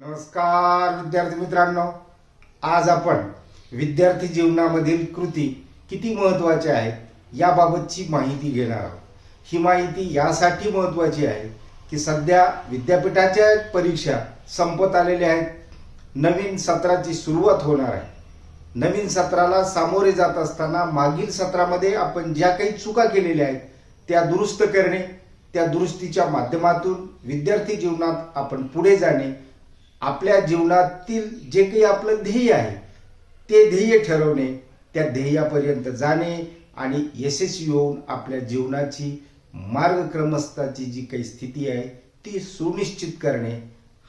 नमस्कार विद्यार्थी मित्रांनो. आज आपण विद्यार्थी जीवनामधील कृती किती महत्त्वाच्या आहेत याबाबतची माहिती घेणार आहोत. ही माहिती यासाठी महत्वाची आहे की सध्या विद्यापीठाच्या परीक्षा संपत आलेल्या आहेत. नवीन सत्राची सुरुवात होणार आहे. नवीन सत्राला सामोरे जात असताना मागील सत्रामध्ये आपण ज्या काही चुका केलेल्या आहेत त्या दुरुस्त करणे त्या दुरुस्तीच्या माध्यमातून विद्यार्थी जीवनात आपण पुढे जाणे आपल्या जीवनातील जे काही आपलं ध्येय आहे ते ध्येय ठरवणे त्या ध्येयापर्यंत जाणे आणि यशस्वी होऊन आपल्या जीवनाची मार्गक्रमस्थाची जी काही स्थिती आहे ती सुनिश्चित करणे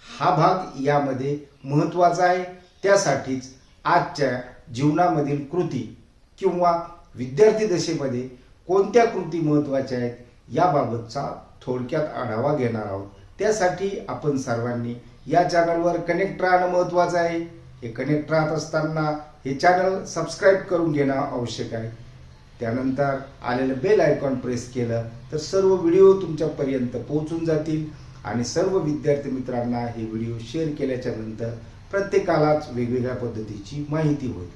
हा भाग यामध्ये महत्त्वाचा आहे. त्यासाठीच आजच्या जीवनामधील कृती किंवा विद्यार्थी दशेमध्ये कोणत्या कृती महत्त्वाच्या आहेत याबाबतचा थोडक्यात आढावा घेणार आहोत. त्यासाठी आपण सर्वांनी या चॅनलवर कनेक्ट राहणं महत्वाचं आहे. हे कनेक्ट राहत असताना हे चॅनल सबस्क्राईब करून घेणं आवश्यक आहे. त्यानंतर आलेलं बेल आयकॉन प्रेस केलं तर सर्व व्हिडिओ तुमच्यापर्यंत पोहोचून जातील आणि सर्व विद्यार्थी मित्रांना हे व्हिडिओ शेअर केल्याच्यानंतर प्रत्येकालाच वेगवेगळ्या पद्धतीची माहिती होईल.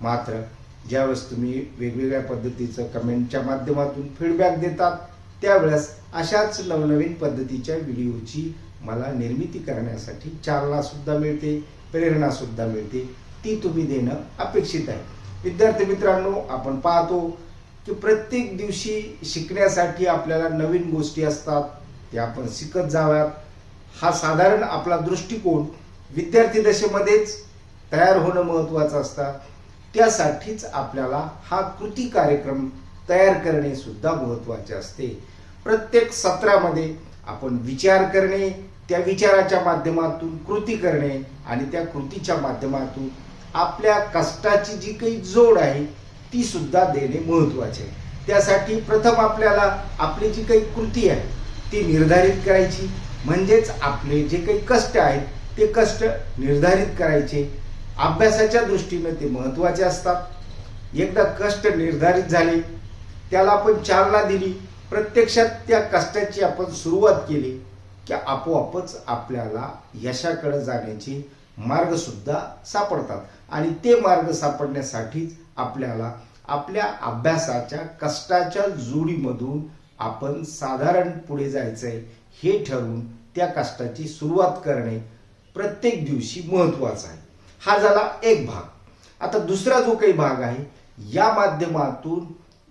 मात्र ज्यावेळेस तुम्ही वेगवेगळ्या पद्धतीचं कमेंटच्या माध्यमातून फीडबॅक देतात त्यावेळेस अशाच नवनवीन पद्धतीच्या व्हिडिओची मला निर्मिती करण्यासाठी चालना सुद्धा मिळते प्रेरणा सुद्धा मिळते. ती तुम्ही देणं अपेक्षित आहे. विद्यार्थी मित्रांनो आपण पाहतो की प्रत्येक दिवशी शिकण्यासाठी आपल्याला नवीन गोष्टी असतात त्या आपण शिकत जाव्यात हा साधारण आपला दृष्टिकोन विद्यार्थी दशेमध्येच तयार होणं महत्वाचं असतं. त्यासाठीच आपल्याला हा कृती कार्यक्रम तयार करणे सुद्धा महत्त्वाचे असते. प्रत्येक सत्रामध्ये आपण विचार करणे त्या विचाराच्या माध्यमातून कृती करणे आणि त्या कृतीच्या माध्यमातून आपल्या कष्टाची जी काही जोड आहे ती सुद्धा देणे महत्त्वाचे आहे. त्यासाठी प्रथम आपल्याला आपली जी काही कृती आहे ती निर्धारित करायची. म्हणजेच आपले जे काही कष्ट आहेत ते कष्ट निर्धारित करायचे. अभ्यासाच्या दृष्टीने ते महत्त्वाचे असतात. एकदा कष्ट निर्धारित झाले त्याला आपण चालना दिली प्रत्यक्षात त्या कष्टाची आपण सुरुवात केली की आपोआपच आपल्याला यशाकडे जाण्याचे मार्ग सुद्धा सापडतात. आणि ते मार्ग सापडण्यासाठीच आपल्याला आपल्या अभ्यासाच्या कष्टाच्या जोडीमधून आपण साधारण पुढे जायचंय हे ठरवून त्या कष्टाची सुरुवात करणे प्रत्येक दिवशी महत्वाचं आहे. हा झाला एक भाग. आता दुसरा जो काही भाग आहे या माध्यमातून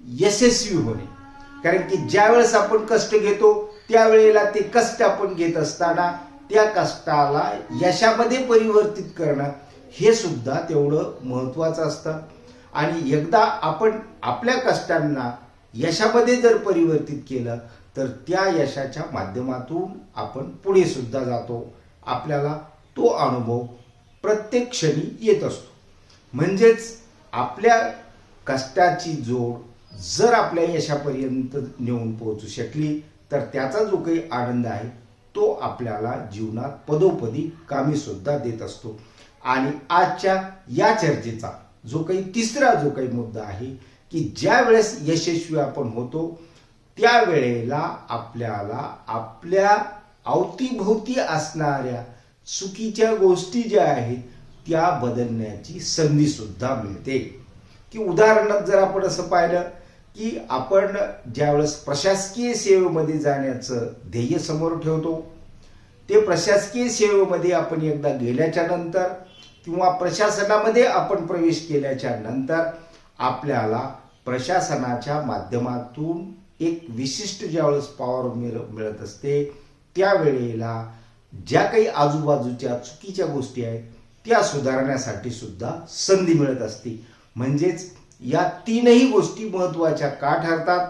यशस्वी होणे. कारण की ज्यावेळेस आपण कष्ट घेतो त्यावेळेला ते कष्ट आपण घेत असताना त्या कष्टाला यशामध्ये परिवर्तित करणं हे सुद्धा तेवढं महत्वाचं असतं. आणि एकदा आपण आपल्या कष्टांना यशामध्ये जर परिवर्तित केलं तर त्या यशाच्या माध्यमातून आपण पुढे सुद्धा जातो. आपल्याला तो अनुभव प्रत्येक क्षणी येत असतो. म्हणजेच आपल्या कष्टाची जोड जर आपल्या यशापर्यंत नेऊन पोहोचू शकली तर त्याचा जो काही आनंद आहे तो आपल्याला जीवनात पदोपदी कामी सुद्धा देत असतो. आणि आजच्या या चर्चेचा जो काही तिसरा जो काही मुद्दा आहे की ज्या वेळेस यशस्वी आपण होतो त्यावेळेला आपल्याला आपल्या अवतीभोवती असणाऱ्या चुकीच्या गोष्टी ज्या आहेत त्या बदलण्याची संधी सुद्धा मिळते. की उदाहरणार्थ जर आपण असं पाहिलं की आपण ज्यावेळेस प्रशासकीय सेवेमध्ये जाण्याचं ध्येय समोर ठेवतो ते प्रशासकीय सेवेमध्ये आपण एकदा गेल्याच्यानंतर किंवा प्रशासनामध्ये आपण प्रवेश केल्याच्यानंतर आपल्याला प्रशासनाच्या माध्यमातून एक विशिष्ट ज्यावेळेस पॉवर मिळ मिळत असते त्यावेळेला ज्या काही आजूबाजूच्या चुकीच्या गोष्टी आहेत त्या सुधारण्यासाठी सुद्धा संधी मिळत असते. म्हणजेच या तीनही गोष्टी महत्त्वाच्या का ठरतात?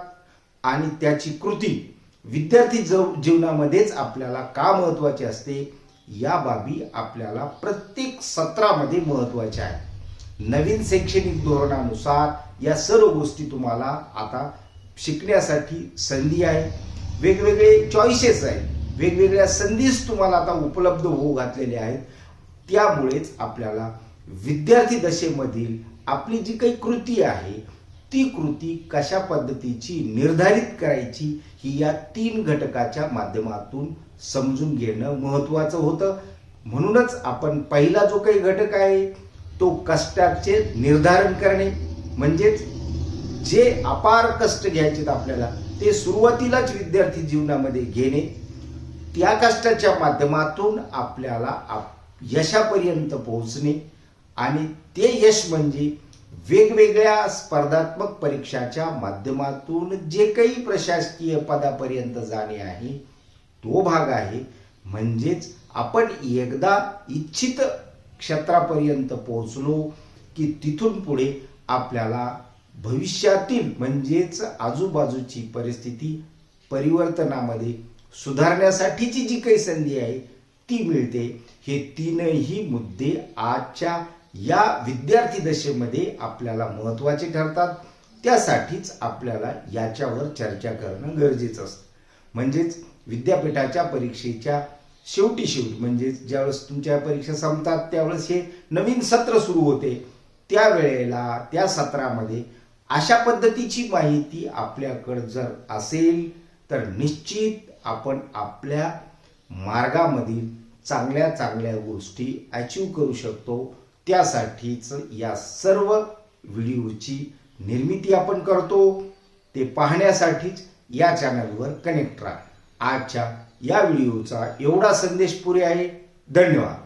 आणि त्याची कृती विद्यार्थी जव- जीवनामध्येच आपल्याला का महत्वाची असते? या बाबी आपल्याला प्रत्येक सत्रामध्ये महत्त्वाच्या आहेत. नवीन शैक्षणिक धोरणानुसार या सर्व गोष्टी तुम्हाला आता शिकण्यासाठी संधी आहे. वेगवेगळे चॉईसेस आहेत. वेगवेगळ्या संधीच तुम्हाला आता उपलब्ध होऊ घातलेल्या आहेत. त्यामुळेच आपल्याला विद्यार्थी दशेमधील आपली जी काही कृती आहे ती कृती कशा पद्धतीची निर्धारित करायची ही या तीन घटकाच्या माध्यमातून समजून घेणं महत्वाचं होतं. म्हणूनच आपण पहिला जो काही घटक आहे तो कष्टाचे निर्धारण करणे. म्हणजेच जे अपार कष्ट घ्यायचेत आपल्याला ते सुरुवातीलाच विद्यार्थी जीवनामध्ये घेणे. त्या कष्टाच्या माध्यमातून आपल्याला आप- यशापर्यंत पोहोचणे. आणि ते यश म्हणजे वेगवेगळ्या स्पर्धात्मक परीक्षाच्या माध्यमातून जे काही प्रशासकीय पदापर्यंत जाणे आहे तो भाग आहे. म्हणजेच आपण एकदा इच्छित क्षेत्रापर्यंत पोहोचलो की तिथून पुढे आपल्याला भविष्यातील म्हणजेच आजूबाजूची परिस्थिती परिवर्तनामध्ये सुधारण्यासाठीची जी काही संधी आहे ती मिळते. हे तीनही मुद्दे आजच्या या विद्यार्थी दशेमध्ये आपल्याला महत्त्वाचे ठरतात. त्यासाठीच आपल्याला याच्यावर चर्चा करणं गरजेचं असतं. म्हणजेच विद्यापीठाच्या परीक्षेच्या शेवटी शेवटी म्हणजे ज्यावेळेस तुमच्या परीक्षा संपतात त्यावेळेस हे नवीन सत्र सुरू होते. त्यावेळेला त्या सत्रामध्ये अशा पद्धतीची माहिती आपल्याकडं जर असेल तर निश्चित आपण आपल्या मार्गामधील चांगल्या चांगल्या गोष्टी अचीव करू शकतो. त्यासाठीच या सर्व व्हिडिओची निर्मिती आपण करतो. ते पाहण्यासाठीच या चॅनलवर कनेक्ट राहा. आजच्या या व्हिडिओचा एवढा संदेश पुरे आहे. धन्यवाद.